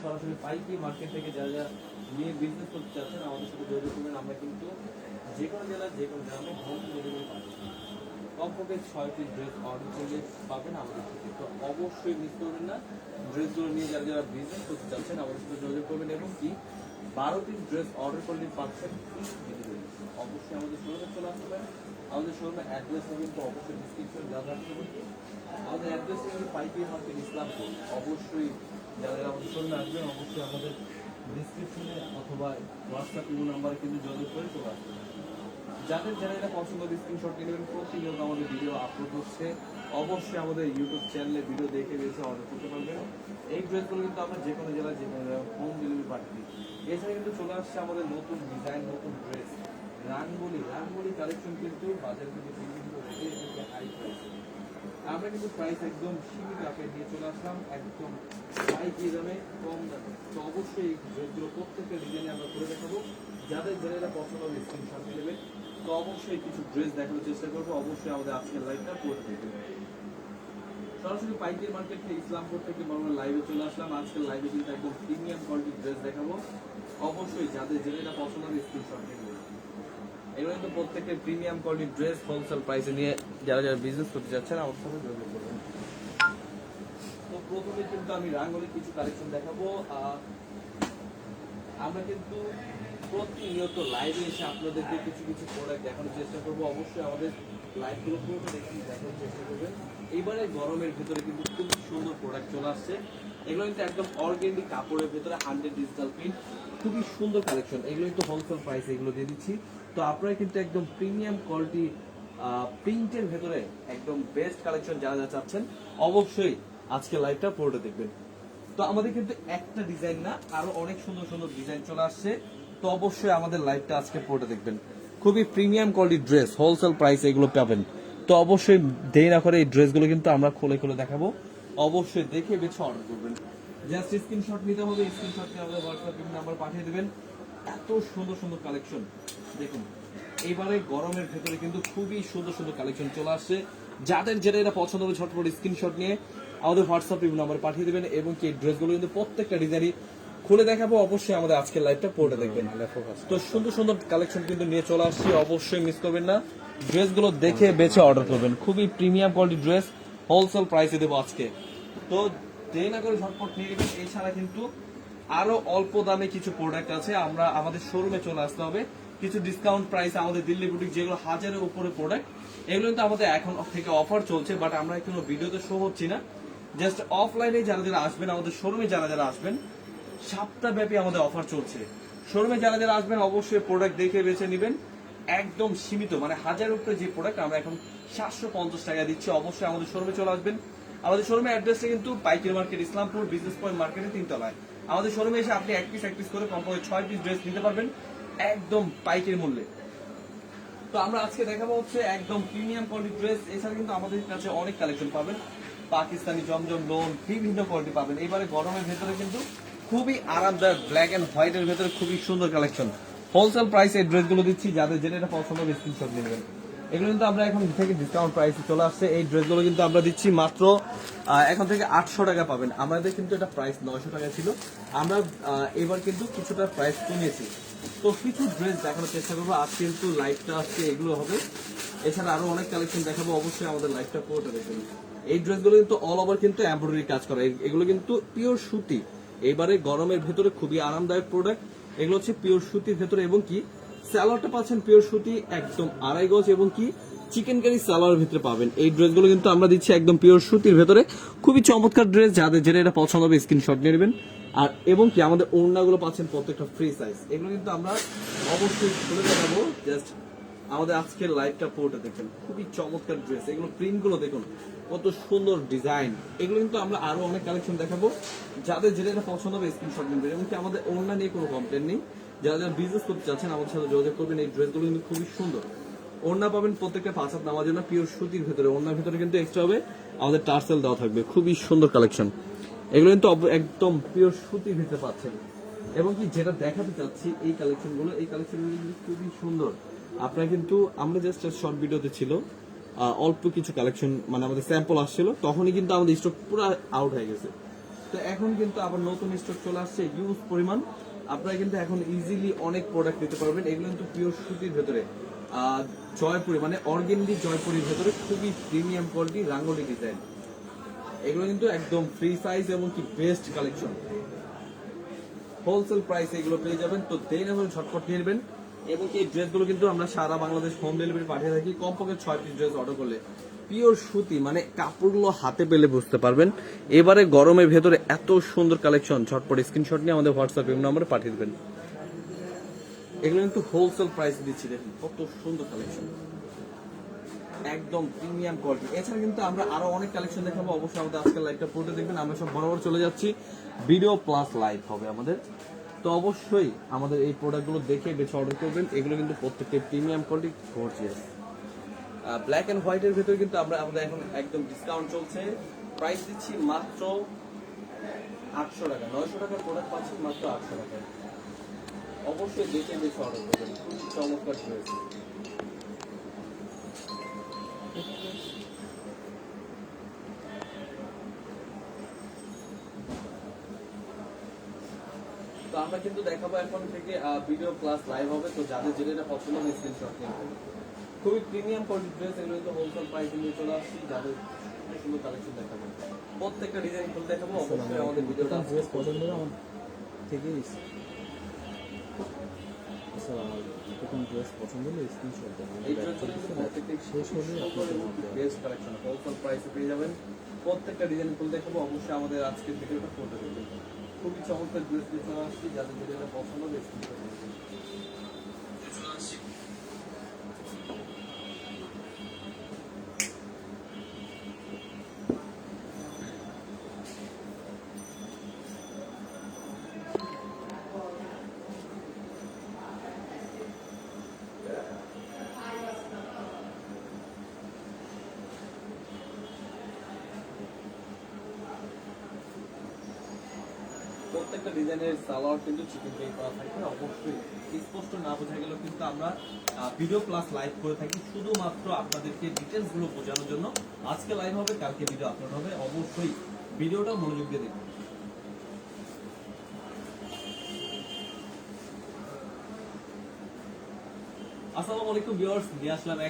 সরাসরি পাইকারি মার্কেট থেকে যারা যারা নিয়ে বিজনেস করতে চাচ্ছেন, আমাদের সাথে যোগাযোগ করবেন। আমরা কিন্তু যে কোনো জেলার যে কোনো গ্রামে হোম ডেলিভারি পাচ্ছি কমপক্ষে ছয় পিস ড্রেস অর্ডার করলে পাবেন আমাদের থেকে। তো অবশ্যই মিস করবেন না। ড্রেসগুলো নিয়ে যারা যারা বিজনেস করতে চাচ্ছেন, আমাদের সাথে যোগাযোগ করবেন এবং কি বারো পিস ড্রেস অর্ডার করলে পাচ্ছেন অবশ্যই আমাদের শোরুমে চলে আসতে পারেন। আমাদের শোরুমে অ্যাড্রেস কিন্তু অবশ্যই ডিসক্রিপশন দেওয়া থাকতে আমাদের অ্যাড্রেস পাইকারি মার্কেট ইসলামপুর। অবশ্যই যারা আমাদের আসবেন অবশ্যই আমাদের ডিসক্রিপশনে অথবা হোয়াটসঅ্যাপ ইমো নাম্বারে কিন্তু যোগাযোগ করে চলে আসবেন যাদের যারা এটা পছন্দ স্ক্রিনশট নিয়ে নেবেন প্রতিনিয়ত আমাদের ভিডিও আপলোড হচ্ছে। অবশ্যই আমাদের ইউটিউব চ্যানেলে ভিডিও দেখে বেছে অর্ডার করতে পারবেন। এই ড্রেসগুলো কিন্তু আমরা যে কোনো জেলায়, যে কোনো হোম ডেলিভারি পাঠিয়ে এছাড়া কিন্তু চলে আসছে আমাদের নতুন ডিজাইন নতুন ড্রেস রাঙ্গুলি রাঙ্গুলি কালেকশন কিন্তু বাজারে কিন্তু হাই প্রাইস আমরা কিন্তু প্রাইস একদম সীমিত আকারে দিয়ে চলে আসলাম, একদম পাইকারি দামে, কম দামে। তো অবশ্যই ড্রেসগুলো প্রত্যেকটা ডিজাইনে আমরা করে দেখাবো। যাদের যারা পছন্দ হবে স্ক্রিনশট নেবেন। তো অবশ্যই কিছু ড্রেস দেখানোর চেষ্টা করব। অবশ্যই আমাদের আজকের লাইভটা পড়ে দেখবেন। সরাসরি পাইকারি মার্কেট থেকে ইসলামপুর থেকে আমরা লাইভে চলে আসলাম। আজকের লাইভে কিন্তু একদম প্রিমিয়াম কোয়ালিটির ড্রেস দেখাবো। অবশ্যই যাদের যেটা পছন্দ হবে স্ক্রিনশট নেবেন। এগুলো কিন্তু প্রত্যেকের প্রিমিয়াম কোয়ালিটির ড্রেস হোলসেল প্রাইসে নিয়ে যারা যারা বিজনেস করতে যাচ্ছেন, আমার সাথে যোগাযোগ করবেন। তো প্রথমে কিন্তু আমি রাঙ্গলি কিছু কালেকশন দেখাবো। আমরা কিন্তু প্রতিনিয়ত লাইভে এসে আপনাদেরকে কিছু কিছু প্রোডাক্ট দেখানোর চেষ্টা করব। অবশ্যই আমাদের লাইভগুলো পুরোটা দেখে দেখানোর চেষ্টা করবেন। এইবারে গরমের ভিতরে কিন্তু খুব সুন্দর প্রোডাক্ট চলে আসছে। এগুলো কিন্তু একদম অর্গেনিক কাপড়ের ভিতরে হান্ড্রেড ডিজিটাল প্রিন্ট খুবই সুন্দর কালেকশন এগুলো কিন্তু হোলসেল প্রাইস এগুলো দিয়ে দিচ্ছি। তো আপনারা কিন্তু একদম প্রিমিয়াম কোয়ালিটি প্রিন্টের ভেতরে একদম বেস্ট কালেকশন যারা যা চাচ্ছেন, অবশ্যই আজকে লাইভটা পুরোটা দেখবেন। তো আমাদের কিন্তু একটা ডিজাইন না, আরও অনেক সুন্দর সুন্দর ডিজাইন চলে আসছে। তো অবশ্যই আমাদের লাইভটা আজকে পুরোটা দেখবেন। খুবই প্রিমিয়াম কোয়ালিটির ড্রেস হোলসেল প্রাইস এগুলো পাবেন। তো অবশ্যই দেরি না করে এই ড্রেসগুলো কিন্তু আমরা খুলে খুলে দেখাবো। অবশ্যই দেখে বেছে অর্ডার করবেন। জাস্ট স্ক্রিনশট নিতে হবে স্ক্রিনশট নিয়ে আমাদের হোয়াটসঅ্যাপ নাম্বার পাঠিয়ে দেবেন। এত সুন্দর সুন্দর কালেকশন দেখুন এবারে গরমের ভেতরে কিন্তু খুবই সুন্দর সুন্দর কালেকশন চলে আসছে। যাদের যেটা এটা পছন্দ হবে ঝটপট স্ক্রিনশট নিয়ে আমাদের হোয়াটসঅ্যাপ নাম্বার পাঠিয়ে দেবেন এবং কি ড্রেসগুলো কিন্তু প্রত্যেকটা ডিজাইনই খুলে দেখাবো। অবশ্যই আমাদের আজকের লাইভটা পড়ে দেখবেন। তো সুন্দর সুন্দর কালেকশন কিন্তু নিয়ে চলে আসছি অবশ্যই মিস করবেন না। ড্রেসগুলো দেখে বেছে অর্ডার করবেন। খুবই প্রিমিয়াম কোয়ালিটি ড্রেস হোলসেল প্রাইসে দেবো আজকে। তো দেরি না করে ঝটপট নিয়ে নেবেন। এছাড়া কিন্তু আরও অল্প দামে কিছু প্রোডাক্ট আছে, আমরা আমাদের শোরুমে চলে আসতে হবে। কিছু ডিসকাউন্ট প্রাইস আমাদের দিল্লি বুটিক যেগুলো হাজারের উপরে প্রোডাক্ট এগুলো কিন্তু আমাদের এখন থেকে অফার চলছে বাট আমরা কোনো ভিডিওতে শো হচ্ছি না। জাস্ট অফলাইনে যারা যারা আসবেন, আমাদের শোরুমে যারা যারা আসবেন, সপ্তাহব্যাপী আমাদের অফার চলছে। শোরুমে যারা যারা আসবেন, অবশ্যই প্রোডাক্ট দেখে বেছে নেবেন। একদম সীমিত মানে হাজার উপরে যে প্রোডাক্ট আমরা এখন সাতশো পঞ্চাশ টাকা দিচ্ছি। অবশ্যই আমাদের শোরুমে চলে আসবেন। আমাদের শোরুমের অ্যাড্রেসটা কিন্তু পাইকারি মার্কেট ইসলামপুর বিজনেস পয়েন্ট মার্কেটের তিনতলায়। আমাদের শোরুমে এসে আপনি এক পিস এক পিস করে কমপক্ষে ছয় পিস ড্রেস নিতে পারবেন একদম পাইকের মূল্যে। তো আমরা আজকে দেখাবো হচ্ছে একদম প্রিমিয়াম কোয়ালিটি ড্রেস এছাড়া কিন্তু আমাদের কাছে অনেক কালেকশন পাবেন। পাকিস্তানি জমজম লোন বিভিন্ন কোয়ালিটি পাবেন। এবারে গরমের ভেতরে কিন্তু খুবই আরামদায়ক ব্ল্যাক অ্যান্ড হোয়াইটের ভেতরে খুবই সুন্দর কালেকশন হোলসেল প্রাইসে ড্রেসগুলো দিচ্ছি, যাদের যেটা এটা পছন্দ হবে স্ক্রিনশট নিয়ে নেবেন। এগুলো কিন্তু আমরা এখন থেকে ডিসকাউন্ট প্রাইসে চলে আসছে। এই ড্রেসগুলো কিন্তু আমরা দিচ্ছি মাত্র এখন থেকে আটশো টাকা পাবেন। আমাদের কিন্তু এটা প্রাইস নয়শো টাকা ছিল। আমরা এবার কিন্তু কিছুটা প্রাইস কমিয়েছি। তো কিছু ড্রেস দেখানোর চেষ্টা করব। আজ কিন্তু লাইভটা আসছে এগুলো হবে। এছাড়া আরও অনেক কালেকশন দেখাবো। অবশ্যই আমাদের লাইভটা পুরোটা দেখবেন। এই ড্রেসগুলো কিন্তু অল ওভার কিন্তু এমব্রয়ডারি কাজ করা। এগুলো কিন্তু পিওর সুতি। এবারে গরমের ভেতরে খুবই আরামদায়ক প্রোডাক্ট এগুলো হচ্ছে পিওর সুতির ভেতরে এবং কি? স্যালোয়ারটা পাচ্ছেন পিওর সুতি, একদম আড়াই গজ এবং কি? চিকেন কারি সালোয়ার ভিতরে পাবেন। এই ড্রেসগুলো কিন্তু আমরা দিচ্ছি একদম পিওর সুতির ভেতরে। খুবই চমৎকার ড্রেস, যাদের যেটা এটা পছন্দ হবে স্ক্রিনশট নিয়ে নেবেন। আর এবং কি, আমাদের ওড়নাগুলো পাচ্ছেন প্রত্যেকটা ফ্রি সাইজ এগুলো কিন্তু আমরা অবশ্যই খুলে দেখাবো। জাস্ট আমাদের আজকের লাইভটা পুরোটা দেখবেন খুবই চমৎকার ড্রেস এগুলো প্রিন্টগুলো দেখুন, কত সুন্দর ডিজাইন এগুলো কিন্তু আমরা আরও অনেক কালেকশন দেখাবো। যাদের যেটা এটা পছন্দ হবে স্ক্রিনশট নেবেন। এবং কি, আমাদের ওড়না নিয়ে কোনো কমপ্লেন নেই। যারা যারা বিজনেস করতে চাচ্ছেন আমাদের সাথে যোগাযোগ করবেন। এই ড্রেসগুলো কিন্তু খুবই সুন্দর। ওড়না পাবেন প্রত্যেকটা পাঁচ হাত নামার জন্য পিওর সুতির ভেতরে। ওড়নার ভেতরে কিন্তু এক্সট্রা হবে। আমাদের টার্সেল দেওয়া থাকবে। খুবই সুন্দর কালেকশন এগুলো কিন্তু একদম পিওর সুতির ভিতরে পাচ্ছেন। এবং কি যেটা দেখাতে চাচ্ছি, এই কালেকশনগুলো, এই কালেকশনগুলো কিন্তু খুবই সুন্দর। আপনারা কিন্তু, আমরা জাস্ট শর্ট ভিডিওতে ছিল অল্প কিছু কালেকশন মানে আমাদের স্যাম্পল আসছিল, তখনই কিন্তু আমাদের স্টক পুরো আউট হয়ে গেছে। তো এখন কিন্তু আবার নতুন স্টক চলে আসছে ইউজ পরিমাণ। আপনারা কিন্তু এখন ইজিলি অনেক প্রোডাক্ট নিতে পারবেন। এগুলো কিন্তু পিওর সুতির ভেতরে। জয়পুরি মানে অর্গেন্ডি জয়পুরির ভেতরে খুবই প্রিমিয়াম কোয়ালিটি রাঙ্গলি ডিজাইন এগুলো কিন্তু একদম ফ্রি সাইজ এবং কি বেস্ট কালেকশন হোলসেল প্রাইসে এগুলো পেয়ে যাবেন। তো দেন এবং ঝটপট নিয়ে নেবেন। এবং এই ড্রেসগুলো কিন্তু আমরা সারা বাংলাদেশ হোম ডেলিভারি পাঠিয়ে থাকি। কমপক্ষে ছয় পিস ড্রেস অর্ডার করলে। পিওর সুতি মানে কাপড়গুলো হাতে পেলে বুঝতে পারবেন। এবারে গরমের ভেতরে এত সুন্দর কালেকশন, ঝটপট স্ক্রিনশট নিয়ে আমাদের হোয়াটসঅ্যাপ এম নাম্বারে পাঠিয়ে দেবেন। এগুলো কিন্তু হোলসেল প্রাইস দিচ্ছি, দেখুন, কত সুন্দর কালেকশন। একদম প্রিমিয়াম কোয়ালিটি এছাড়া কিন্তু আমরা আরও অনেক কালেকশন দেখাবো, অবশ্যই আমাদের আজকের লাইভটা পুরোটা দেখবেন। আমরা সব বরাবর চলে যাচ্ছি। ভিডিও প্লাস লাইভ হবে আমাদের। তো অবশ্যই আমাদের এই প্রোডাক্টগুলো দেখে বেছে অর্ডার করবেন। এগুলো কিন্তু প্রত্যেকটা premium quality gorgeous black and হোয়াইটের ভিতরে কিন্তু আমরা আমাদের এখন একদম ডিসকাউন্ট চলছে। প্রাইস দিচ্ছি মাত্র আটশো টাকা। নয়শো টাকার প্রোডাক্ট পাচ্ছি মাত্র আটশো টাকা। অবশ্যই দেখে বেছে অর্ডার করবেন। খুবই চমৎকার ড্রেস তো আমরা কিন্তু দেখাবো এখন থেকে ভিডিও ক্লাস লাইভ হবে। তো যাদের যেটা পছন্দ হবে স্ক্রিনশট নিয়ে। খুবই প্রিমিয়াম কোয়ালিটি ড্রেস এগুলো কিন্তু হোলসেল প্রাইসে নিয়ে চলে আসছি যাদের সুন্দর কালেকশন দেখাবো। প্রত্যেকটা ডিজাইন খুলে দেখাবো অবশ্যই আমাদের ভিডিওটা ড্রেস পছন্দ হলে আমার থেকেই কোন ড্রেস পছন্দ হলে স্ক্রিনশট দেন এই ড্রেসগুলো কিন্তু প্রত্যেকটা শেষ হলে আপনাদের কালেকশন হোলসেল প্রাইসে পেয়ে যাবেন। প্রত্যেকটা ডিজাইন খুলে দেখাবো অবশ্যই আমাদের আজকের ভিডিওটা দেবেন। খুবই চমৎকার ড্রেস নিয়ে চলে আসছি যাদের পছন্দ হবে স্ক্রিনশট প্রত্যেকটা ডিজাইনের সালোয়ার কিন্তু চিকেন কারি করা থাকবে অবশ্যই স্পষ্ট না বোঝা গেলেও কিন্তু আমরা ভিডিও ক্লাস লাইভ করে থাকি শুধুমাত্র আপনাদেরকে ডিটেলসগুলো বোঝানোর জন্য। আজকে লাইভ হবে, কালকে ভিডিও আপলোড হবে। অবশ্যই ভিডিওটা মনোযোগ দিয়ে দেখুন আসসালামু আলাইকুম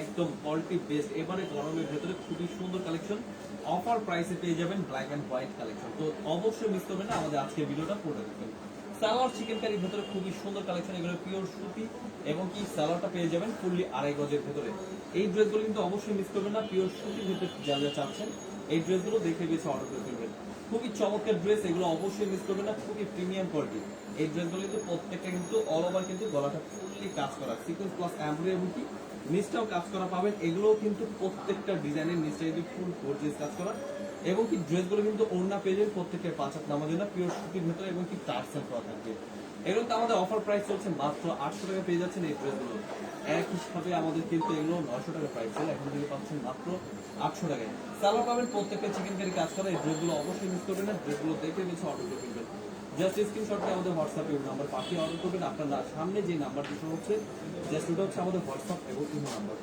একদম কোয়ালিটি বেস্ট এবারে গরমের ভেতরে খুবই সুন্দর কালেকশন অফার প্রাইসে পেয়ে যাবেন ব্ল্যাক এন্ড হোয়াইট কালেকশন তো অবশ্যই মিস করবেন না, আমাদের আজকের ভিডিওটা দেখবেন। সালোয়ার চিকেন কারির ভেতরে খুবই সুন্দর কালেকশন এগুলো পিওর সুতি, এবং কি সালোয়ারটা পেয়ে যাবেন ফুললি আড়াই গজের ভেতরে। এই ড্রেসগুলো কিন্তু অবশ্যই মিস করবেন না পিওর সুতির ভেতরে যা যা চাচ্ছেন, এই ড্রেসগুলো দেখে বেছে অর্ডার করে ফেলবেন। খুবই চমৎকার ড্রেস এগুলো অবশ্যই মিস করবেন না, খুবই প্রিমিয়াম কোয়ালিটি এই ড্রেসগুলো কিন্তু প্রত্যেকটা কিন্তু অল ওভার কিন্তু গলাটা ফুললি কাজ করা সিকোয়েন্স প্লাস এমব্রয়ডারি এবং কি নিচটাও কাজ করা পাবেন এগুলো কিন্তু প্রত্যেকটা ডিজাইনের নিচটা কিন্তু ফুল গর্জিয়াস কাজ করা, এবং কি ড্রেসগুলো কিন্তু ওড়না পেয়ে যাবেন প্রত্যেকের পাঁচ হাত নামাজ না পিওর সুতির ভেতরে এবং কি টার্সেল করা থাকবে। এগুলো তো আমাদের অফার প্রাইস চলছে মাত্র আটশো টাকা পেয়ে যাচ্ছেন এই ড্রেসগুলো এক হিসাবে আমাদের কিন্তু এগুলো নশো টাকা প্রাইস ছিল এখন থেকে পাচ্ছেন মাত্র আটশো টাকায়। সালোয়ার পাবেন প্রত্যেকটা চিকেন কারি কাজ করা, এই ড্রেসগুলো অবশ্যই মিস করবেন না ড্রেসগুলো দেখে বেছে অর্ডার করে ফেলবেন। জাস্ট স্ক্রিনশট দিয়ে আমাদের হোয়াটসঅ্যাপে নাম্বার পাঠিয়ে অর্ডার করবেন, আপনার সামনে যে নাম্বারটি শো হচ্ছে জাস্ট ওটা হচ্ছে আমাদের হোয়াটসঅ্যাপ এবং ইমো নাম্বার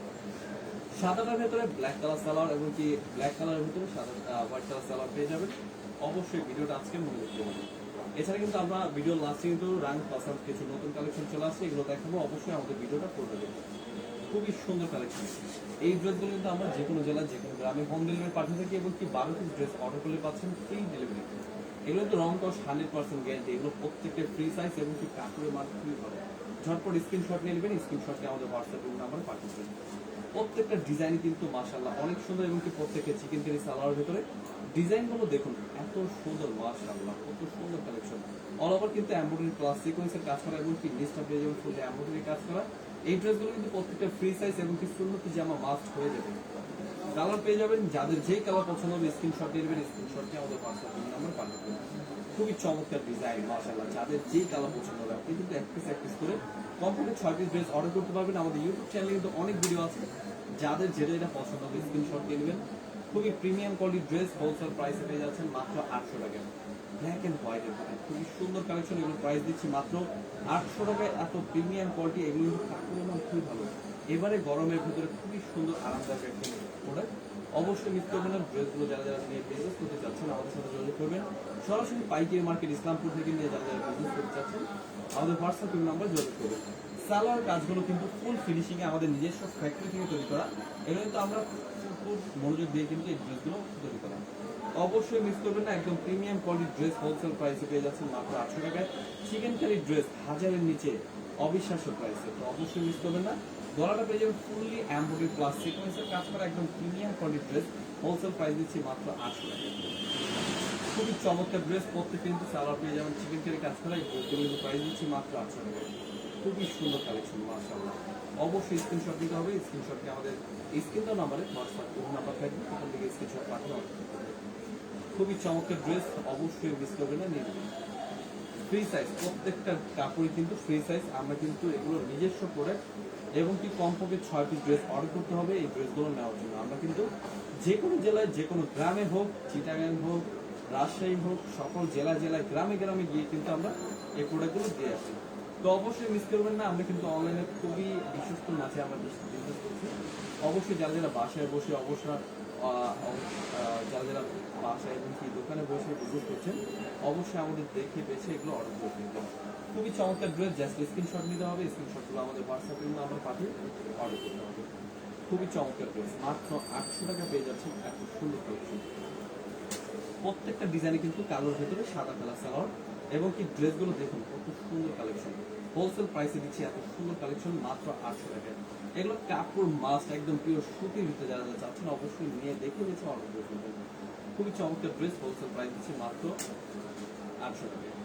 সাদাটার ভেতরে ব্ল্যাক কালার সালোয়ার এবং কি ব্ল্যাক কালারের ভেতরে সাদা হোয়াইট কালার সালোয়ার পেয়ে যাবেন। অবশ্যই ভিডিওটা আজকে মনে রাখতে হবে এছাড়া কিন্তু আমরা ভিডিও লাস্টে কিন্তু রাং পাসার কিছু নতুন কালেকশন চলে আসছে, এগুলো দেখাবো, অবশ্যই আমাদের ভিডিওটা করতে দেবেন খুবই সুন্দর কালেকশন এই ড্রেসগুলো কিন্তু আমরা যে কোনো জেলায় যে কোনো গ্রামে হোম ডেলিভারি পাঠিয়ে থাকি এবং কি বারো পিস ড্রেস অর্ডার করলে পাচ্ছেন ফ্রি ডেলিভারি এগুলো কিন্তু রং কস হান্ড্রেড পার্সেন্ট গ্যারান্টি এগুলো প্রত্যেকের ফ্রি সাইজ এবং কি কাপড়ের মান খুবই ঝটপট স্ক্রিনশট নিয়ে নেবেন স্ক্রিনশটকে আমাদের হোয়াটসঅ্যাপ নাম্বার পাঠিয়ে দেবেন। প্রত্যেকটা ডিজাইন কিন্তু মাশাআল্লাহ অনেক সুন্দর এবং কি প্রত্যেকটা চিকেন কারি সালোয়ার ভেতরে। ডিজাইনগুলো দেখুন, এত সুন্দর, মাশাআল্লাহ, কত সুন্দর কালেকশন অল ওভার কিন্তু এমব্রয়ডারি প্লাস সিকোয়েন্সের কাজ করা এবং কি পেয়ে যাবেন ফুল এমব্রয়ডারি কাজ করা। এই ড্রেসগুলো কিন্তু প্রত্যেকটা ফ্রি সাইজ এবং কি সুন্নতি জামা মাস্ট হয়ে যাবে। কালার পেয়ে যাবেন, যাদের যেই কালার পছন্দ হবে স্ক্রিনশট দিয়ে দেবেন স্ক্রিনশটকে আমাদের হোয়াটসঅ্যাপ নাম্বার পাঠাবেন খুবই চমৎকার ডিজাইন মাশাআল্লাহ, যাদের যেই কালার পছন্দ হবে, আপনি কিন্তু এক পিস এক পিস করে কমপ্লিট ছয় পিস ড্রেস অর্ডার করতে পারবেন। আমাদের ইউটিউব চ্যানেলে কিন্তু অনেক ভিডিও আছে। যাদের যেটা যেটা পছন্দ হবে স্ক্রিনশট দিয়ে নেবেন। খুবই প্রিমিয়াম কোয়ালিটি ড্রেস হোলসেল প্রাইসে পেয়ে যাচ্ছেন মাত্র আটশো টাকা। ব্ল্যাক অ্যান্ড হোয়াইটের খুবই সুন্দর কালেকশন এগুলো প্রাইস দিচ্ছি মাত্র আটশো টাকায়। এত প্রিমিয়াম কোয়ালিটি এগুলো কিন্তু মান খুবই ভালো। এবারে গরমের ভিতরে খুবই সুন্দর, আরামদায়ক একটি প্রোডাক্ট অবশ্যই মিস করবেন ড্রেসগুলো যারা যারা নিয়ে বিজনেস করতে চাচ্ছেন, আমাদের সাথে যোগাযোগ করবেন। সরাসরি পাইকারি মার্কেট ইসলামপুর থেকে নিয়ে যারা যারা বিজনেস করতে চাচ্ছেন, আমাদের হোয়াটসঅ্যাপ নাম্বার যোগাযোগ করবেন। সালোয়ার কাজগুলো কিন্তু ফুল ফিনিশিং এ আমাদের নিজস্ব ফ্যাক্টরি থেকে তৈরি করা। এগুলো কিন্তু আমরা ফুল মনোযোগ দিয়ে কিন্তু এই ড্রেসগুলো তৈরি করা অবশ্যই মিস করবেন না, একদম প্রিমিয়াম কোয়ালিটির ড্রেস হোলসেল প্রাইসে পেয়ে যাচ্ছেন মাত্র আটশো টাকায়। চিকেন কারি ড্রেস হাজারের নিচে অবিশ্বাস্য প্রাইসে তো অবশ্যই মিস করবেন না। গলাটা পেয়ে যাবেন ফুললি অ্যাম্বোডি প্লাস সিকোয়েন্সের কাজ করা একদম প্রিমিয়াম কোয়ালিটির ড্রেস হোলসেল প্রাইস দিচ্ছি মাত্র আটশো টাকা। খুবই চমৎকার ড্রেস পরতে কিন্তু সালোয়ার পেয়ে যাবেন চিকেন কারি কাজ করা কিন্তু প্রাইস দিচ্ছি মাত্র আটশো টাকা। খুবই সুন্দর কালেকশন মাশাআল্লাহ। অবশ্যই স্ক্রিনশট নিতে হবে স্ক্রিনশটটি আমাদের স্ক্রিনটা নাম্বারে হোয়াটসঅ্যাপ নাম্বার থাকবে, ওখান থেকে স্ক্রিনশট পাঠানো খুবই চমৎকার ড্রেস অবশ্যই মিস করবে না, নিয়ে নেবেন। ফ্রি সাইজ প্রত্যেকটা কাপড়ই কিন্তু ফ্রি সাইজ আমরা কিন্তু এগুলো নিজস্ব প্রোডাক্ট এবং কি কমপক্ষে ছয় পিস ড্রেস অর্ডার করতে হবে এই ড্রেসগুলো নেওয়ার জন্য। আমরা কিন্তু যে কোনো জেলায় যে কোনো গ্রামে হোক চিটাগাং হোক রাজশাহী হোক সকল জেলা জেলায় গ্রামে গ্রামে গিয়ে কিন্তু আমরা এই প্রোডাক্টগুলো দিয়ে আসি। তো অবশ্যই মিস করবেন না আমরা কিন্তু অনলাইনে খুবই বিশ্বস্ত মাঝে আমরা বিজনেস করছি। অবশ্যই যারা যারা বাসায় বসে আহ, যারা যারা বাসায় এবং কি দোকানে বসে বিজনেস করছেন অবশ্যই আমাদের দেখে বেছে এগুলো অর্ডার করে দিতে হবে খুবই চমৎকার ড্রেস জাস্ট স্ক্রিনশট নিতে হবে স্ক্রিনশটগুলো আমাদের হোয়াটসঅ্যাপে আমরা পাঠিয়ে অর্ডার করতে হবে। খুবই চমৎকার ড্রেস, মাত্র আটশো টাকা পেয়ে যাচ্ছেন এত সুন্দর কালেকশন প্রত্যেকটা ডিজাইনে কিন্তু কালোর ভেতরে সাদা কালার সালোয়ার এবং কি ড্রেসগুলো দেখুন, কত সুন্দর কালেকশন হোলসেল প্রাইসে দিচ্ছি এত সুন্দর কালেকশন মাত্র আটশো টাকায় এগুলো কাপড় মাস্ট একদম পিওর সুতির ভিতরে যারা যারা চাচ্ছেন অবশ্যই নিয়ে দেখে নিয়েছে অর্ডার করে খুবই চমৎকার ড্রেস হোলসেল প্রাইস দিচ্ছি মাত্র আটশো দেখুন।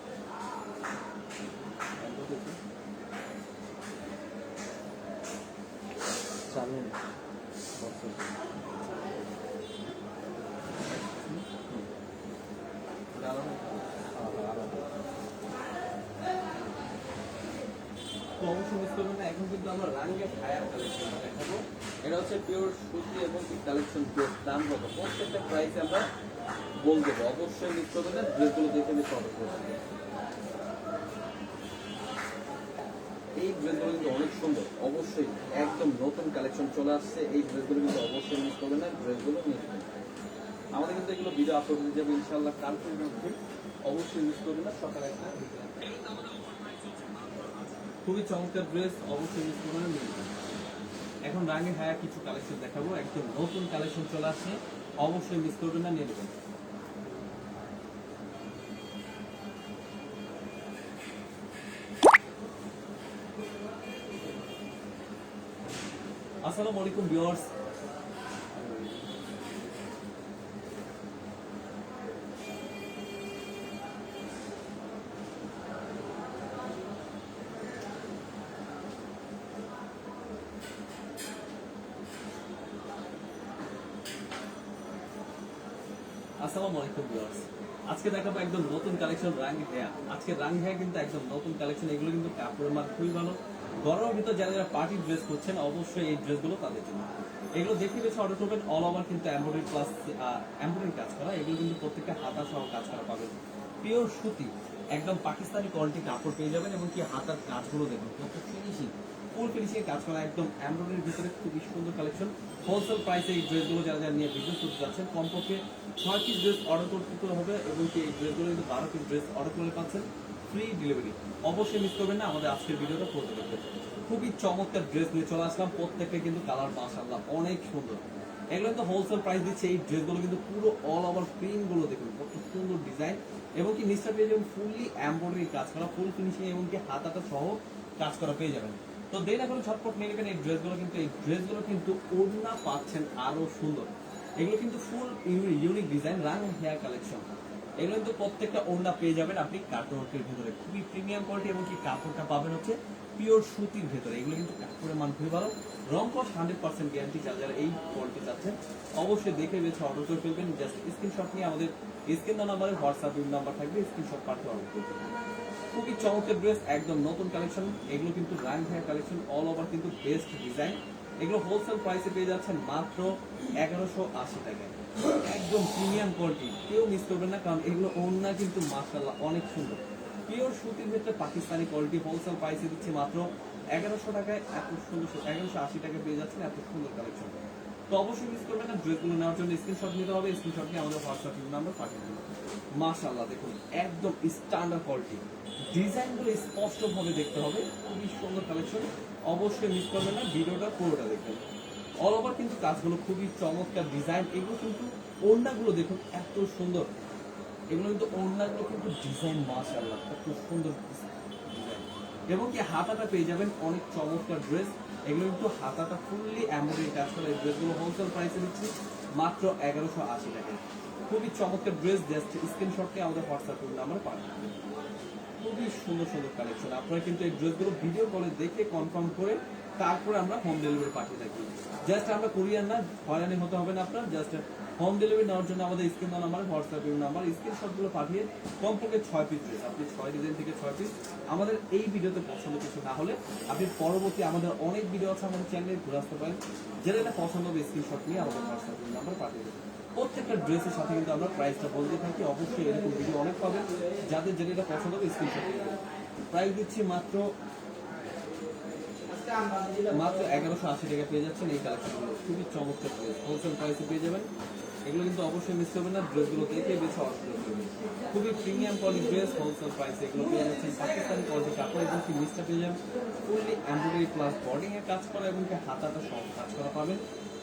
এখন কিন্তু আমরা রাঙ্গে হায়ার কালেকশন দেখাবো এটা হচ্ছে পিওর সুতি এবং কালেকশন দাম কত প্রত্যেকটা প্রাইস আমরা বল দেবো অবশ্যই মিস করবেন দেখে বেশি অর্ডার করবেন এই ড্রেসগুলো কিন্তু অনেক সুন্দর। অবশ্যই একদম নতুন কালেকশন চলে আসছে। এই ড্রেসগুলো কিন্তু অবশ্যই মিস করবেন না ড্রেসগুলো নিয়ে নেবেন। আমাদের কিন্তু এগুলো ভিডিও আপলোড হয়ে যাবে ইনশাআল্লাহ কালকের মধ্যে অবশ্যই মিস করবেন না, সকালে খুবই চমৎকার ড্রেস অবশ্যই মিস করবেন এখন রাঙে হায়া কিছু কালেকশন দেখাবো। একদম নতুন কালেকশন চলে আসছে, অবশ্যই মিস করবেন না, নিয়ে আসসালামু আলাইকুম, ভিউয়ার্স। আসসালামু আলাইকুম, ভিউয়ার্স। আজকে দেখাবো একদম নতুন কালেকশন রাং হেয়া আজকে রাং হেয়া কিন্তু একদম নতুন কালেকশন এগুলো কিন্তু কাপড়ের মান খুবই ভালো। গরমের ভিতর যারা যারা পার্টি ড্রেস করছেন, অবশ্যই এই ড্রেসগুলো তাদের জন্য। এগুলো দেখে বেছে অর্ডার করবেন। অল ওভার কিন্তু এমব্রয়ডারি প্লাস এমব্রয়ডারি কাজ করা। এগুলো কিন্তু প্রত্যেকটা হাতা সহ কাজ করা পাবেন। পিওর সুতি, একদম পাকিস্তানি কোয়ালিটি কাপড় পেয়ে যাবেন এবং কি হাতার কাজগুলো দেখুন কত ফিনিশিং ফুল ফিনিশিং কাজ করা একদম এমব্রয়ডারির ভিতরে খুবই সুন্দর কালেকশন হোলসেল প্রাইসে এই ড্রেসগুলো যারা যারা নিয়ে বিজনেস করতে যাচ্ছেন, কমপক্ষে ছয় পিস ড্রেস অর্ডার করতে হবে এবং কি এই ড্রেসগুলো কিন্তু বারো পিস ড্রেস অর্ডার করে পাচ্ছেন। ফ্রি ডেলিভারি অবশ্যই মিস করবেন না, আমাদের আজকের ভিডিওটা করতে দেখবেন খুবই চমৎকার ড্রেস নিয়ে চলে আসলাম। প্রত্যেকটা কিন্তু কালার মাশাআল্লাহ অনেক সুন্দর। এগুলো কিন্তু হোলসেল প্রাইস দিচ্ছে। এই ড্রেসগুলো কিন্তু পুরো অল ওভার প্রিন্টগুলো দেখুন, কত সুন্দর ডিজাইন এবং কি নিচটা পেয়ে যাবেন ফুললি এমব্রয়ডারি কাজ করা ফুল ফিনিশিং এবং কি হাতাটা সহ কাজ করা পেয়ে যাবেন। তো দেন এখন ঝটপট নিয়ে নেবেন এই ড্রেসগুলো কিন্তু। এই ড্রেসগুলো কিন্তু ওড়না পাচ্ছেন আরও সুন্দর। এগুলো কিন্তু ফুল ইউনিক ডিজাইন রাং হেয়ার কালেকশন এগুলো কিন্তু প্রত্যেকটা ওড়না পেয়ে যাবেন। আপনি কাটওয়ার্কের ভেতরে খুবই প্রিমিয়াম কোয়ালিটি এবং কি কাপড়টা পাবেন হচ্ছে পিওর সুতির ভেতরে। এগুলো কিন্তু কাপড়ের মান খুবই ভালো। রং কস হান্ড্রেড পার্সেন্ট গ্যারান্টি যারা যারা এই কোয়ালিটি চাচ্ছেন, অবশ্যই দেখে বেছে অর্ডার করে ফেলবেন। জাস্ট স্ক্রিনশট নিয়ে আমাদের স্ক্রিন নাম্বারে হোয়াটসঅ্যাপ নাম্বার থাকবে স্ক্রিনশট পাঠিয়ে অর্ডার করতে খুবই চমকের ড্রেস একদম নতুন কালেকশন এগুলো কিন্তু রাং হেয়ার কালেকশন অল ওভার কিন্তু বেস্ট ডিজাইন এগুলো হোলসেল প্রাইসে পেয়ে যাচ্ছেন মাত্র এগারোশো আশি টাকায়। একদম প্রিমিয়াম কোয়ালিটি কেউ মিস করবেন না, কারণ এগুলো ওড়না কিন্তু মাশাআল্লাহ অনেক সুন্দর। পিওর সুতির ভিতরে পাকিস্তানি কোয়ালিটি হোলসেল প্রাইসে দিচ্ছে মাত্র এগারোশো টাকায়। এত সুন্দর এগারোশো আশি টাকায় পেয়ে যাচ্ছেন, এত সুন্দর কালেকশন তো অবশ্যই মিস করবেন না ড্রেসগুলো নেওয়ার জন্য স্ক্রিনশট নিতে হবে। স্ক্রিনশট নিয়ে আমাদের হোয়াটসঅ্যাপ নাম্বার পাঠিয়ে দেবেন মাশাআল্লাহ, দেখুন, একদম স্ট্যান্ডার্ড কোয়ালিটি ডিজাইনগুলো স্পষ্টভাবে দেখতে হবে। খুবই সুন্দর কালেকশন অবশ্যই মিস করবেন না, ভিডিওটা পুরোটা দেখবেন। অল ওভার কিন্তু কাজগুলো খুবই চমৎকার ডিজাইন এগুলো কিন্তু ওড়নাগুলো দেখুন এত সুন্দর। এগুলো কিন্তু ওড়নাগুলো কিন্তু ডিজাইন মাশাআল্লাহ, এত সুন্দর এবং কি হাতাটা পেয়ে যাবেন অনেক চমৎকার ড্রেস এগুলো কিন্তু হাতাটা ফুললি এমব্রয়ডারি কাজ করা এই ড্রেসগুলো হোলসেল প্রাইসে দিচ্ছি মাত্র এগারোশো আশি টাকায়। খুবই চমৎকার ড্রেস জাস্ট স্ক্রিনশট নিয়ে আমাদের হোয়াটসঅ্যাপ নাম্বার পাঠান খুবই সুন্দর সুন্দর কালেকশন আপনারা কিন্তু এই ড্রেসগুলো ভিডিও কলে দেখে কনফার্ম করে তারপরে আমরা হোম ডেলিভারি পাঠিয়ে থাকি। জাস্ট আমরা কুরিয়ার না হয়রানি হতে হবে না আপনার জাস্ট হোম ডেলিভারি নেওয়ার জন্য আমাদের screen number WhatsApp number screen স্ক্রিনশটগুলো পাঠিয়ে কমপক্ষে ছয় পিস ড্রেস আপনি ছয় ডিজাইন থেকে ছয় পিস আমাদের এই ভিডিওতে পছন্দ কিছু না হলে আপনি পরবর্তী আমাদের অনেক ভিডিও আছে আমাদের চ্যানেলে ঘুরে আসতে পারেন। যেটা পছন্দ হবে স্ক্রিনশট নিয়ে আমাদের হোয়াটসঅ্যাপ নাম্বার পাঠিয়ে দেবেন। প্রত্যেকটা ড্রেসের সাথে কিন্তু আমরা প্রাইসটা বলতে থাকি। অবশ্যই এরকম ভিডিও অনেক পাবেন। যাদের যেটা পছন্দ হবে স্ক্রিনশট প্রাইস দিচ্ছি মাত্র মাত্র এগারোশো আশি টাকা পেয়ে যাচ্ছেন এই কালেকশনগুলো খুবই চমৎকার ড্রেস হোলসেল প্রাইসে পেয়ে যাবেন। এগুলো কিন্তু অবশ্যই মিস করবেন না। ড্রেসগুলো দেখে বেছে অর্ডার করবেন খুবই প্রিমিয়াম কোয়ালিটি ড্রেস হোলসেল প্রাইসে এগুলো পেয়ে যাচ্ছেন। পাকিস্তানি কোয়ালিটি কাপড় এবং কি মিসটা পেয়ে যাবেন। ফুললি এমব্রয়ডারি প্লাস বডিং এর কাজ করা এবং হাতাটা সব কাজ করা পাবেন।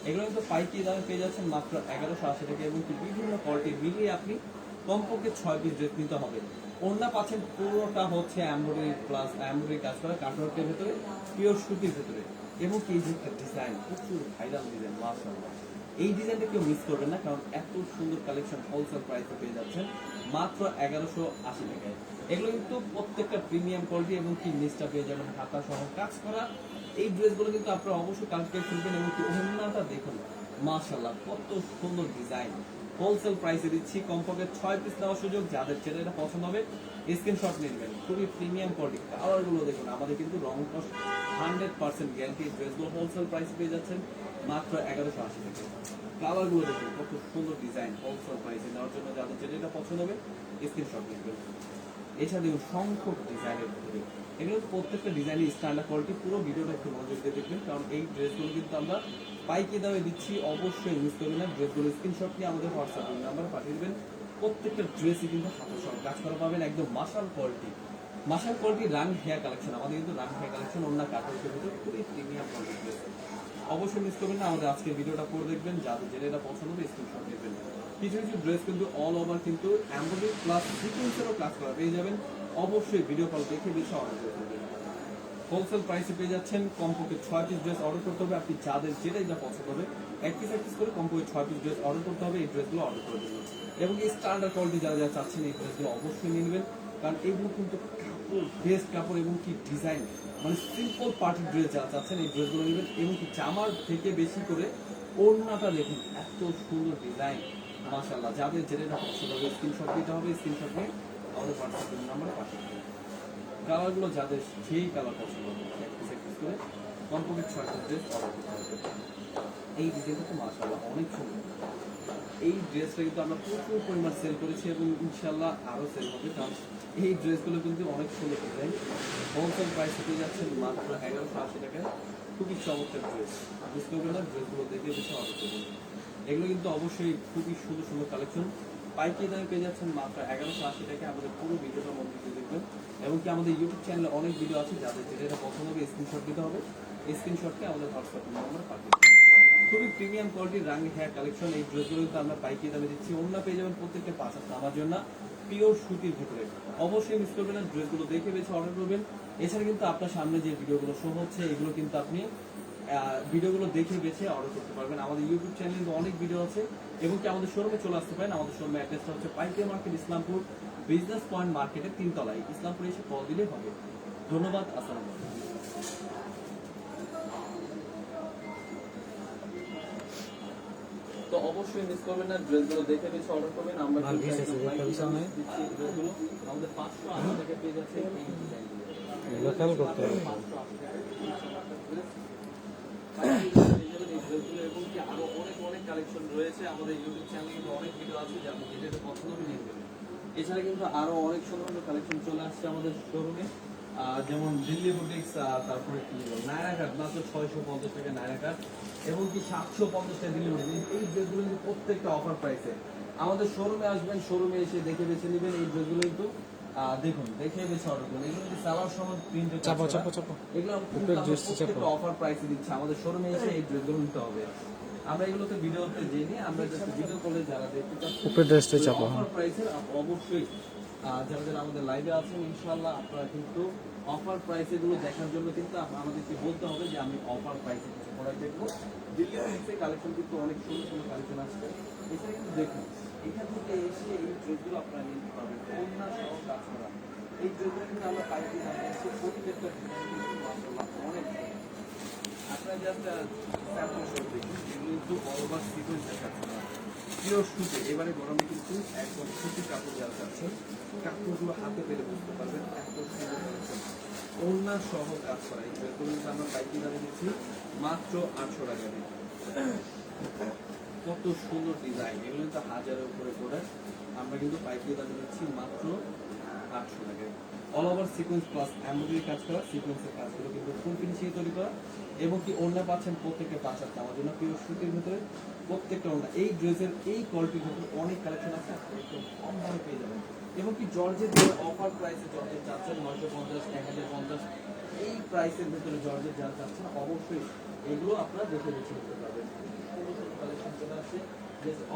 এগুলো কিন্তু পাইকি দামে পেয়ে যাচ্ছেন মাত্র এগারোশো আশি টাকা এবং বিভিন্ন কোয়ালিটি মিলিয়ে আপনি কমপক্ষে ছয় পিস ড্রেস নিতে হবে। অন্য পাচ্ছেন পুরোটা হচ্ছে এমব্রয়ডারি প্লাস এমব্রয়ডারি কাজ করা কাটওয়ার্কের ভেতরে পিওর সুতির ভেতরে এবং কি যে ডিজাইন প্রচুর ভাইরাল ডিজাইন মাশাআল্লাহ। এই ডিজাইনটা কেউ মিস করবেন না কারণ এত সুন্দর কালেকশন হোলসেল প্রাইসে পেয়ে যাচ্ছেন মাত্র এগারোশো আশি টাকায়। এগুলো কিন্তু প্রত্যেকটা প্রিমিয়াম কোয়ালিটি এবং কি পেয়ে যাবেন হাতা সহ কাজ করা, এই ড্রেসগুলো কিন্তু আপনারা অবশ্যই কালকে খুলবেন এবং কি ওড়নাটা দেখুন, মাশাআল্লাহ, কত সুন্দর ডিজাইন হোলসেল প্রাইসে দিচ্ছি কমপক্ষে ছয় পিস নেওয়ার সুযোগ, যাদের এটা পছন্দ হবে স্ক্রিনশট নেবেন। খুবই প্রিমিয়াম কোয়ালিটি কালারগুলো দেখুন, আমাদের কিন্তু রং কস হান্ড্রেড পার্সেন্ট গ্যারান্টি ড্রেসগুলো হোলসেল প্রাইসে পেয়ে যাচ্ছেন মাত্র এগারোশো আশি টাকা। কালারগুলো দেখুন, কত সুন্দর ডিজাইন হোলসেল প্রাইসে নেওয়ার জন্য যাদের যেটা পছন্দ হবে স্ক্রিনশট নিয়ে এছাড়া দেখুন সংখ্যক ডিজাইনের ভিতরে এগুলো প্রত্যেকটা ডিজাইনের স্ট্যান্ডার্ড কোয়ালিটি পুরো ভিডিওটা একটু মনোযোগ দিয়ে দেখবেন, কারণ এই ড্রেসগুলো কিন্তু আমরা পাইকে দামে দিচ্ছি, অবশ্যই মিস করবেন না। ড্রেসগুলো স্ক্রিনশট নিয়ে আমাদের হোয়াটসঅ্যাপ নাম্বার পাঠিয়ে দেবেন। প্রত্যেকটা ড্রেসই কিন্তু হাতে সব। কাজ করা পাবেন একদম মাসাল কোয়ালিটি মাসাল কোয়ালিটি রাং হেয়ার কালেকশন, আমাদের কিন্তু রাং হেয়ার কালেকশন অন্য কাপড়ের ভিতরে খুবই প্রিমিয়াম কোয়ালিটি ড্রেস অবশ্যই মিস করবেন না, আমাদের আজকের ভিডিওটা করে দেখবেন যাদের এটা পছন্দ হবে স্ক্রিনশট নেবেন কিছু কিছু ড্রেস কিন্তু অল ওভার কিন্তু এমব্রয়ডারি প্লাস সিকোয়েন্সেরও কাজ করা পেয়ে যাবেন। অবশ্যই ভিডিও কল দেখে বেশি অর্ডার করে ফেলবেন হোলসেল প্রাইসে পেয়ে যাচ্ছেন, কমপক্ষে ছয় পিস ড্রেস অর্ডার করতে হবে, আপনি যাদের যেটাই যা পছন্দ হবে, এক পিস এক পিস করে কমপক্ষে ছয় পিস ড্রেস অর্ডার করতে হবে, এই ড্রেসগুলো অর্ডার করে দেবেন। এবং এই স্ট্যান্ডার্ড কোয়ালিটি যারা যারা চাচ্ছেন, এই ড্রেসগুলো অবশ্যই নিয়ে নেবেন। কারণ এগুলো কিন্তু বেস্ট কাপড় এবং কি ডিজাইন মানে সিম্পল পার্টি ড্রেস যারা চাচ্ছেন এই ড্রেসগুলো নেবেন এবং কি জামার থেকে বেশি করে ওড়নাটা দেখুন, এত সুন্দর ডিজাইন মাশাল্লাহ যাদের যেটা পছন্দ হবে স্ক্রিনশট দিতে হবে স্ক্রিনশট নিয়ে আমাদের হোয়াটসঅ্যাপ নাম্বারে পাঠিয়ে দেবেন কালারগুলো যাদের যেই কালার পছন্দ হবে, এক পিস ছয়টা ড্রেস এই ডিজাইনটা তো অনেক সুন্দর। এই ড্রেসটা কিন্তু আমরা প্রচুর পরিমাণ সেল করেছি এবং ইনশাল্লাহ আরও সেল হবে, কারণ এই ড্রেসগুলো কিন্তু অনেক সুন্দর ডিজাইন হোলসেল প্রাইসে পেয়ে যাচ্ছেন মাত্র এগারোশো আশি টাকায় খুবই চমৎকার ড্রেস মিস করবেন না ড্রেসগুলো দেখে বেশি অর্ডার করবেন এগুলো কিন্তু অবশ্যই খুবই সুন্দর সুন্দর কালেকশন পাইকারি দামে পেয়ে যাচ্ছেন মাত্র এগারোশো আশি টাকায় আমাদের পুরো ভিডিওটা মধ্যে দেখবেন। এবং কি আমাদের ইউটিউব চ্যানেলে অনেক ভিডিও আছে, যাদের যেটা পছন্দ হবে স্ক্রিনশট দিতে হবে। এই স্ক্রিনশটকে আমাদের হোয়াটসঅ্যাপ নাম্বার পাঠিয়ে। খুবই প্রিমিয়াম কোয়ালিটির রাঙ্গি হেয়ার কালেকশন এই ড্রেসগুলো কিন্তু আমরা পাইকারি দামে দিচ্ছি। অন্য পেয়ে যাবেন প্রত্যেকটা পাঁচ হাজার আমার জন্য। পিওর সুতির ভিতরে। অবশ্যই মিস করবেন না ড্রেসগুলো দেখে বেছে অর্ডার করবেন। এছাড়া কিন্তু আপনার সামনে যে ভিডিওগুলো শো হচ্ছে, এগুলো কিন্তু আপনি ভিডিওগুলো দেখে বেছে অর্ডার করতে পারবেন। আমাদের ইউটিউব চ্যানেলে কিন্তু অনেক ভিডিও আছে। এবং কি আমাদের শোরুমে চলে আসতে পারেন, আমাদের শোরুমে অ্যাড্রেসটা হচ্ছে পাইকারি মার্কেট ইসলামপুর বিজনেস পয়েন্ট মার্কেটের তিনতলায়। ইসলামপুরে এসে কল দিলে হবে। ধন্যবাদ, আসসালামু তো অবশ্যই মিস করবেন না ড্রেসগুলো দেখে বেছে অর্ডার করবেন আমরা আমাদের পাঁচশো আশি টাকা পেয়ে যাচ্ছে এই খেয়াল করতে হবে। এবং কি আরও অনেক অনেক কালেকশন রয়েছে আমাদের ইউটিউব চ্যানেলে কিন্তু অনেক ভিডিও আছে যা আপনি যেটা পছন্দ নিয়ে এছাড়া কিন্তু আরও অনেক সুন্দর সুন্দর কালেকশন চলে আসছে আমাদের শোরুমে যেমন দিল্লি বুটিক্স তারপরে কি নায়রাঘাট মাত্র ছয়শো পঞ্চাশ টাকা নায়রাঘাট এবং কি সাতশো পঞ্চাশ টাকা দিল্লি বুটিক্স। এই ড্রেসগুলো কিন্তু প্রত্যেকটা অফার প্রাইসে আমাদের শোরুমে আসবেন শোরুমে এসে দেখে বেছে নেবেন এই ড্রেসগুলো কিন্তু। দেখুন দেখে বেছে অর্ডার করুন। এগুলো কিন্তু সালোয়ার সহ প্রিন্ট চাপা চাপা চাপা। এগুলো। অফার প্রাইসে দিচ্ছে। আমাদের শোরুমে এসে এই ড্রেসগুলো নিতে হবে। আমরা ভিডিওতে জেনে আমরা ভিডিও কলে যারা দেখতে চাচ্ছি উপরের ড্রেসটা চাপা। অফার প্রাইসের অবশ্যই যারা যারা আমাদের লাইভে আছেন, ইনশাআল্লাহ আপনারা কিন্তু অফার প্রাইসে গুলো দেখার জন্য কিন্তু আমাদেরকে বলতে হবে যে আমি অফার প্রাইসে কিছু প্রোডাক্ট দেখব। দিল্লি থেকে কালেকশন কিন্তু অনেক সুন্দর সুন্দর কালেকশন আসছে। এছাড়া কিন্তু দেখুন, এখান থেকে এসে এই ড্রেসগুলো আপনারা নিতে পারবেন। কন্যা সহ কাজ করা। এই ড্রেসগুলো কিন্তু আমরা দামে এসে প্রত্যেকটা অনেক। আপনারা জাস্ট স্যাম্পল শো দেখুন, এগুলো কিন্তু অল ওভার পিওর সুতে এবারে গরমে কিন্তু একদম সুতি কাপড় যারা চাচ্ছেন কাপড়গুলো হাতে পেলে বুঝতে পারবেন এত সুন্দর কালেকশন ওড়না সহ কাজ করা, এই কিন্তু আমরা পাইকারি দামে দিচ্ছি মাত্র আটশো টাকা দিয়ে। কত সুন্দর ডিজাইন, এগুলো কিন্তু হাজারের উপরে করে আমরা কিন্তু পাইকারি দামে দিচ্ছি মাত্র আটশো টাকায় all over sequence plus embroidery কাজ করা সিকোয়েন্সের কাজগুলো কিন্তু ফুল ফিনিশিং তৈরি করা, এবং কি ওড়না পাচ্ছেন প্রত্যেকটা পাঁচার আমার জন্য পিওর সুতির ভিতরে প্রত্যেকটা ওড়না এই ড্রেসের এই কোয়ালিটির ভিতরে অনেক কালেকশন আছে কম দামে পেয়ে যাবেন। এবং কি জর্জের অফার প্রাইসে জর্জের চাচ্ছেন নয়শো পঞ্চাশ, এক হাজার পঞ্চাশ, এই প্রাইসের ভিতরে জর্জের যারা চাচ্ছেন অবশ্যই এগুলো আপনারা দেখে বেছে নিতে পারবেন। কালেকশন চলে আসছে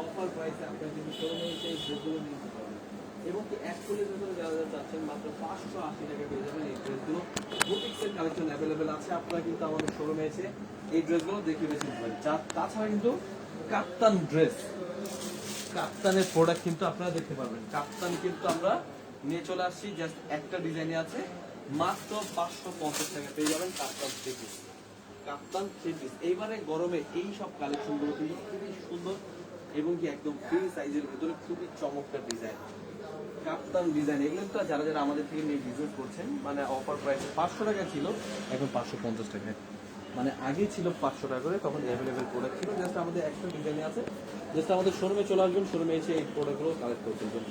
অফার প্রাইসে আপনারা কিন্তু শোরুমে এসে এই ড্রেসগুলো নিতে পারবেন। এবং কি এক ফুলের ভেতরে যারা যারা চাচ্ছেন মাত্র পাঁচশো আশি টাকা পেয়ে যাবেন এই ড্রেসগুলো। বুটিক্সের কালেকশন অ্যাভেলেবেল আছে, আপনারা কিন্তু আমাদের শোরুমে এসে এই ড্রেসগুলো দেখে বেছে নিতে পারেন তাছাড়া কিন্তু কাপ্তান ড্রেস কাপ্তানের প্রোডাক্ট কিন্তু আপনারা দেখতে পারবেন। কাপ্তান কিন্তু আমরা নিয়ে চলে আসছি জাস্ট একটা ডিজাইনে আছে। মাত্র পাঁচশো পঞ্চাশ টাকা পেয়ে যাবেন kaftan three piece kaftan three piece এইবারে গরমে এই সব কালেকশনগুলো কিন্তু খুবই সুন্দর এবং কি একদম ফ্রি সাইজের ভিতরে খুবই চমৎকার ডিজাইন কাপ্তান ডিজাইন এগুলো তো যারা যারা আমাদের থেকে নিয়ে ভিজিট করছেন মানে অফার প্রাইস পাঁচশো টাকা ছিল, এখন পাঁচশো পঞ্চাশ টাকায়। মানে আগে ছিল পাঁচশো টাকা করে, তখন অ্যাভেলেবেল প্রোডাক্ট ছিল। জাস্ট আমাদের একটা ডিজাইনে আছে। জাস্ট আমাদের শোরুমে চলে আসবেন শোরুমে এসে এই প্রোডাক্টগুলো কালেক্ট করে ফেলবেন।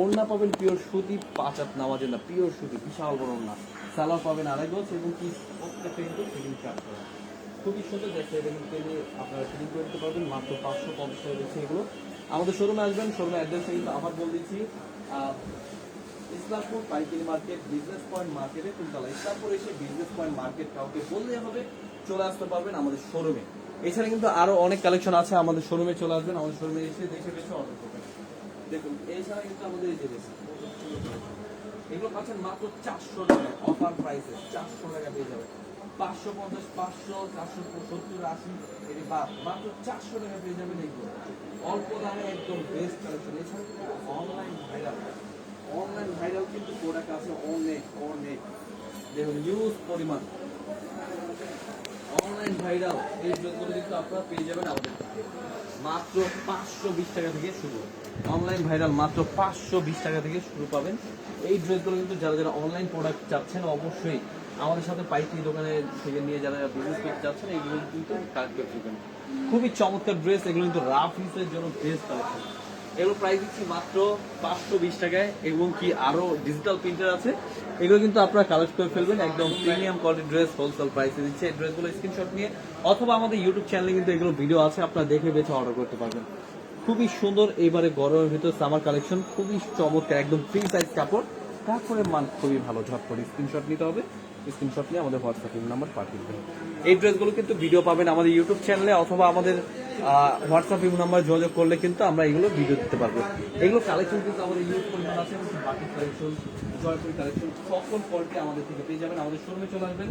ওড়না পাবেন পিওর সুতি, পাঁচ হাত না পিওর সুতি, বিশাল বড় ওড়না। সালোয়ার পাবেন আড়াই গজ এবং কি প্রত্যেকটা কিন্তু ফিটিং কাট করা। খুবই সুন্দর দেখতে কিন্তু এনে আপনারা ফিটিং করে দিতে পারবেন, মাত্র পাঁচশো পঞ্চাশ টাকা এগুলো। আমাদের শোরুমে আসবেন শোরুমে অ্যাড্রেসটা কিন্তু আবার বলে দিচ্ছি। ইসলামপুর পাইকারি মার্কেট বিজনেস পয়েন্ট মার্কেটে তিনতলা। ইসলামপুর এসে বিজনেস পয়েন্ট মার্কেট কাউকে বললে হবে চলে আসতে পারবেন আমাদের শোরুমে এছাড়া কিন্তু আরও অনেক কালেকশন আছে, আমাদের শোরুমে চলে আসবেন, আমাদের শোরুমে এসে দেখে বেছে অর্ডার করবেন। দেখুন, এছাড়া কিন্তু আমাদের এই যে এগুলো পাচ্ছেন মাত্র চারশো টাকা অফার প্রাইসে চারশো টাকা পেয়ে যাবেন। পাঁচশো পঞ্চাশ, পাঁচশো, চারশো সত্তর, আশি, এটি বাদ, মাত্র চারশো টাকা পেয়ে যাবেন এইগুলো। অল্প দামে একদম বেস্ট কালেকশন এছাড়া অনলাইন ভাইরাল অনলাইন ভাইরাল কিন্তু প্রোডাক্ট আছে অনেক অনেক। দেখুন ইউজ পরিমাণ। অনলাইন ভাইরাল এই ড্রেসগুলো কিন্তু আপনারা পেয়ে যাবেন আমাদের মাত্র পাঁচশো বিশ টাকা থেকে শুরু। অনলাইন ভাইরাল মাত্র পাঁচশো বিশ টাকা থেকে শুরু পাবেন। এই ড্রেসগুলো কিন্তু যারা যারা অনলাইন প্রোডাক্ট চাচ্ছেন, অবশ্যই আমাদের সাথে পাইকারি দোকানে থেকে নিয়ে যারা বিজনেস করতে চাচ্ছেন এইগুলো কিন্তু কালেক্ট করে খুবই চমৎকার ড্রেস এগুলো কিন্তু রাফ ইউজের জন্য বেস্ট কালেকশন এগুলো প্রাইস দিচ্ছি মাত্র পাঁচশো বিশ টাকায় এবং কি আরও ডিজিটাল প্রিন্টার আছে। এগুলো কিন্তু আপনারা কালেক্ট করে ফেলবেন, একদম প্রিমিয়াম কোয়ালিটি ড্রেস হোলসেল প্রাইসে দিচ্ছে। ড্রেসগুলো স্ক্রিনশট নিয়ে অথবা আমাদের ইউটিউব চ্যানেলে কিন্তু এগুলো ভিডিও আছে, আপনারা দেখে বেছে অর্ডার করতে পারবেন। খুবই সুন্দর এইবারে গরমের ভিতর সামার কালেকশন খুবই চমৎকার, একদম ফ্রি সাইজ কাপড়। কাপড়ের মান খুবই ভালো, ঝটপট স্ক্রিনশট নিতে হবে। স্ক্রিনশট নিয়ে আমাদের হোয়াটসঅ্যাপ নাম্বার পাঠিয়ে দেবেন। এই ড্রেসগুলো কিন্তু ভিডিও পাবেন আমাদের ইউটিউব চ্যানেলে অথবা আমাদের হোয়াটসঅ্যাপ ইউ নাম্বার যোগাযোগ করলে কিন্তু আমরা এগুলো ভিডিও দিতে পারব। এগুলো কালেকশন কিন্তু আমাদের ইউজ পরিমাণ আছে বাকি কালেকশন জয়পুরি কালেকশন সকল কোয়ালিটি আমাদের থেকে পেয়ে যাবেন। আমাদের শোরুমে চলে আসবেন।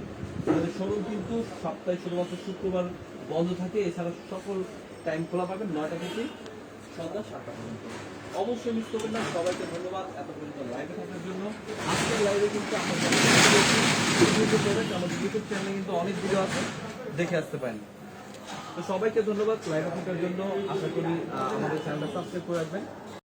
আমাদের শোরুম কিন্তু সপ্তাহে শুধুমাত্র শুক্রবার বন্ধ থাকে। এছাড়া সকল টাইম খোলা পাবেন নয়টা থেকে সন্ধ্যা সাতটা পর্যন্ত। অবশ্যই মিস করবেন না। সবাইকে ধন্যবাদ এত পর্যন্ত লাইভে থাকার জন্য। আজকের লাইভে কিন্তু আমাদের আমাদের ইউটিউব চ্যানেলে কিন্তু অনেক ভিডিও আছে। দেখে আসতে পারেন। তো সবাইকে ধন্যবাদ লাইভে থাকার জন্য। আশা করি আমাদের চ্যানেলটা সাবস্ক্রাইব করে রাখবেন।